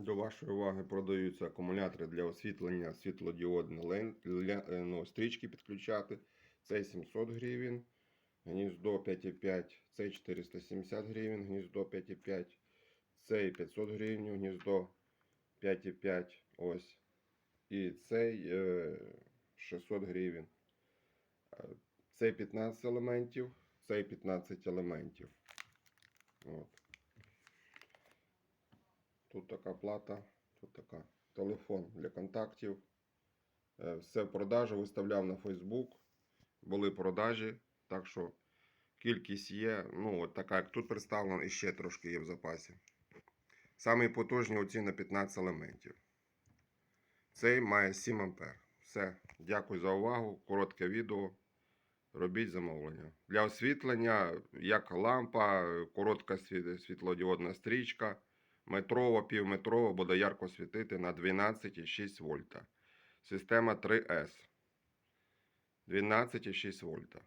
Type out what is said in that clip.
До вашої уваги продаються акумулятори для освітлення світлодіодної лен... е, ну, стрічки підключати. Цей 700 гривень, гніздо 5,5, цей 470 гривень, гніздо 5,5, цей 500 гривень, гніздо 5,5, ось. І цей е, 600 гривень. Е, Цей 15 елементів, цей 15 елементів. От. Тут така плата, тут така телефон для контактів. Е, Все в продажу виставляв на Facebook. Були продажі, так що кількість є. Ну, от така, як тут представлена, і ще трошки є в запасі. Самий потужний оці на 15 елементів. Цей має 7 ампер. Все. Дякую за увагу. Коротке відео. Робіть замовлення. Для освітлення, як лампа, коротка світ- світлодіодна стрічка, метрова, півметрова буде ярко світити на 12,6 вольта. Система 3С. 12,6 вольта.